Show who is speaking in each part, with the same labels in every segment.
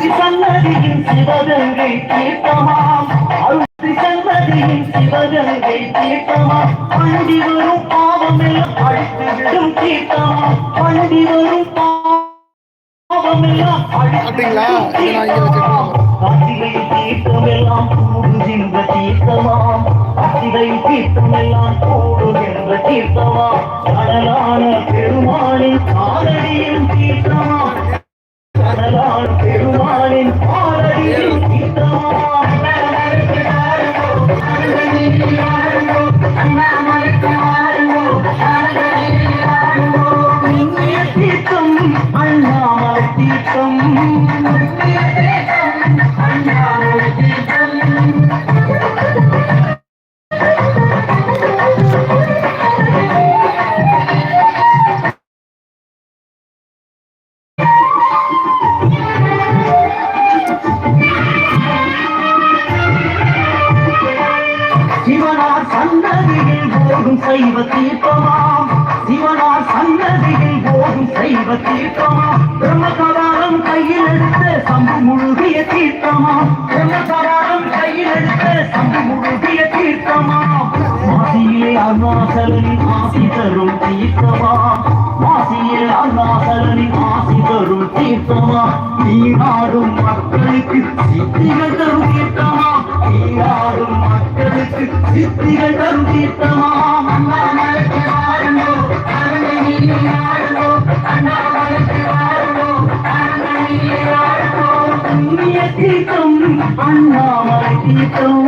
Speaker 1: அழுத்தி சன்னதியின் சிவகங்கை தீர்த்தமாம். அழுத்தி சன்னதியின் சிவகங்கை தீர்த்தமாம். பண்டி வரும் பாவமெல்லாம் அழித்து விடும் தீர்த்தமாம். பண்டி வரும் பாவமெல்லாம் அழித்து
Speaker 2: அப்படிங்களா?
Speaker 1: விடும்
Speaker 2: இதை நான் இங்க வச்சிருக்கேன்.
Speaker 1: கார்த்திகை தீர்த்தமெல்லாம் கூடுகின்ற தீர்த்தமாம். கார்த்திகை தீர்த்தமெல்லாம் கூடுகின்ற தீர்த்தமாம். சிவனார் சன்னதியில் போகும் சைவ தீர்த்தமாம் சிவனார் சன்னதியில் போகும் சைவ தீர்த்தமாம் பிரம்மகவாலம் கையில் எடுத்த சம்பு முழுகிய தீர்த்தமாம் பிரம்மகவாலம் கையில் எடுத்த சம்பு முழுகிய தீர்த்தமாம் மாசியிலே அருணாசலனின் ஆசி தரும் தீர்த்தமா? மாசியிலே அருணாசலனின் ஆசி தரும் தீர்த்தமா? நீ நாடும் மக்களுக்கு சித்திகள் தரும் தீர்த்தமா? மக்களுக்கு சித்திகள் தரும் தீர்த்தமாம் அண்ணாமலைக்கு வாருங்கோ அரங்கனிலே அண்ணா அண்ணாமலைக்கு வாருங்கோ அரங்கனிலே வாருங்கோ புண்ணிய தீர்த்தம் அண்ணாமலை தீர்த்தம்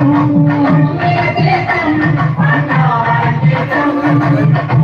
Speaker 1: புண்ணிய தீர்த்தம் அண்ணாமலை தீர்த்தம்